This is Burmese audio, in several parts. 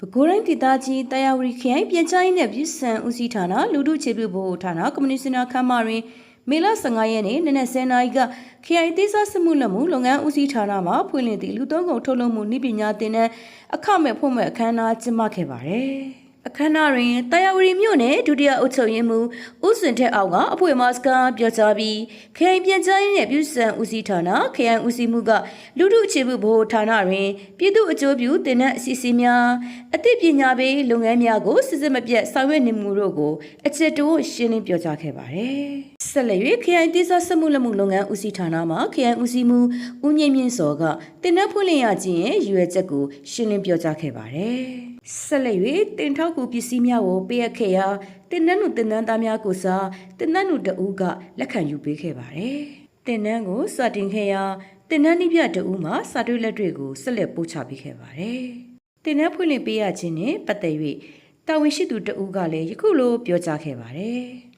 ပဲခူးတိုင်းဒေသကြီးတရားဝတီခရိုင်ပြန်ကြားရေးနဲ့ပြည်စံဦးစီးဌာနလူထုခြေပြုဖို့ဌာနကွန်မြူနတီနာခမ်းမတွင်မေလ15ရက်နေ့နနက်10:00နာရီကခရိုင်သေးစားစစ်မှုလက်မှုလုပ်ငန်းဦးစီးဌာနမှဖွင့်လှစ်သည့်လူသုံးကုန်ထုတ်လုပ်မှုနည်းပညာသင်တန်းအခမဲ့ဖွင့်မဲ့အခမ်းအနားကျင်းပခဲ့ပါတယ်။ အခမ်းအနားတွင်တရားဝတီမြို့နယ်ဒုတိယအုပ်ချုပ်ရေးမှူးဦးစင်ထက်အောင်ကအဖွေမတ်စကားပြောကြားပြီးခရိုင်ပြန်ကြားရေးနဲ့ပြည်စံဦးစီးဌာနခရိုင်ဦးစီးမှုကလူထုအခြေပြုဘို့ဌာနတွင်ပြည်သူအကျိုးပြုတင်တဲ့အစီအစဉ်များအသိပညာပေးလုပ်ငန်းများကိုစစ်စစ်မပြတ်ဆောင်ရွက်နေမှုတို့ကိုအချက်တိုးရှင်းလင်းပြောကြားခဲ့ပါတယ်။ ဆက်လက်၍ခရိုင်တိစစက်မှုလက်မှုလုပ်ငန်းဦးစီးဌာနမှခရိုင်ဦးစီးမှုဦးငိမ့်မြင့်စောကတင်တဲ့ဖွင့်လှစ်ရခြင်းရဲ့ရည်ရွယ်ချက်ကိုရှင်းလင်းပြောကြားခဲ့ပါတယ်။ဆက်လက်၍တင်ထောက်ကူပစ္စည်းများကိုပေးအပ်ခဲ့ရာတင်နန်းလူတင်နန်းသားများကိုစားတင်နန်းလူတအူးကလက်ခံယူပေးခဲ့ပါတယ်။တင်နန်းကိုစတင်ခဲ့ရာတင်နန်းနိပြတအူးမှစာတွေ့လက်တွေကိုဆက်လက်ပို့ချပေးခဲ့ပါတယ်။တင်နန်းဖွင့်လှစ်ပေးရခြင်းနဲ့ပတ်သက်၍တာဝန်ရှိသူတအူးကလည်းယခုလိုပြောကြားခဲ့ပါတယ်။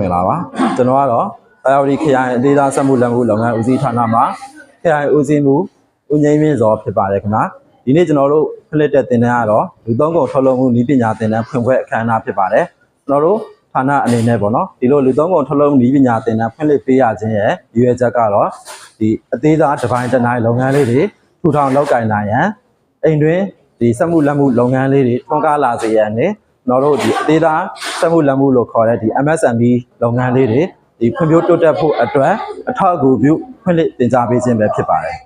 မင်္ဂလာပါကျွန်တော်ကတော့တာဝတီခရိုင်အသေးသားစက်မှုလက်မှုလုပ်ငန်းဦးစီးဌာနမှာခရိုင်ဦးစီးမှုဦးငိမ့်မြင့်စောဖြစ်ပါတယ်ခင်ဗျာဒီနေ့ကျွန်တော်တို့ဖလက်တဲ့တင်တန်းကတော့လူသုံးကုန်ထုတ်လုပ်မှုနည်းပညာတင်တန်းဖွင့်ခွဲအခမ်းအနားဖြစ်ပါတယ်ကျွန်တော်တို့ဌာနအနေနဲ့ပေါ့နော်ဒီလိုလူသုံးကုန်ထုတ်လုပ်မှုနည်းပညာတင်တန်းဖွင့်လှစ်ပေးရခြင်းရဲ့ရည်ရွယ်ချက်ကတော့ဒီအသေးသားတစ်ပိုင်းတစ်နိုင်လုပ်ငန်းလေးတွေထူထောင်လုပ်ကိုင်နိုင်ရန်အိမ်တွင်ဒီစက်မှုလက်မှုလုပ်ငန်းလေးတွေထွန်းကားလာစေရန်နဲ့ကျွန်တော်တို့ဒီအသေးသားစက်မှုလက်မှုလို့ခေါ်တဲ့ဒီ MSMB လုပ်ငန်းလေးတွေဒီဖွံ့ဖြိုးတိုးတက်ဖို့အတွက်အထောက်အကူပြုဖွင့်လှစ်တင် जा ပေးခြင်းပဲဖြစ်ပါတယ်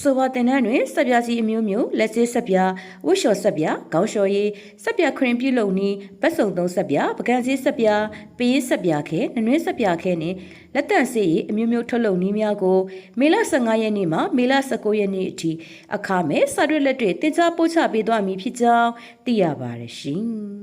ဆိုပါတင်တန်းတွင်စက်ပြားစီအမျိုးမျိုးလက်စစ်စက်ပြားဝှက်လျှော်စက်ပြားခေါင်းလျှော်ရည်စက်ပြားခရင်ပြုတ်လုံနီးဘတ်စုံသုံးစက်ပြားပကံစည်းစက်ပြားပေးစက်ပြားခဲနနွေးစက်ပြားခဲနှင့်လက်တန့်စေးရည်အမျိုးမျိုးထုတ်လုပ်နည်းများကိုမေလ15ရက်နေ့မှမေလ19ရက်နေ့အထိအခမဲ့စာရွက်လက်တွေတင် जा ပို့ချပေးသွားမည်ဖြစ်ကြောင်းသိရပါတယ်ရှင်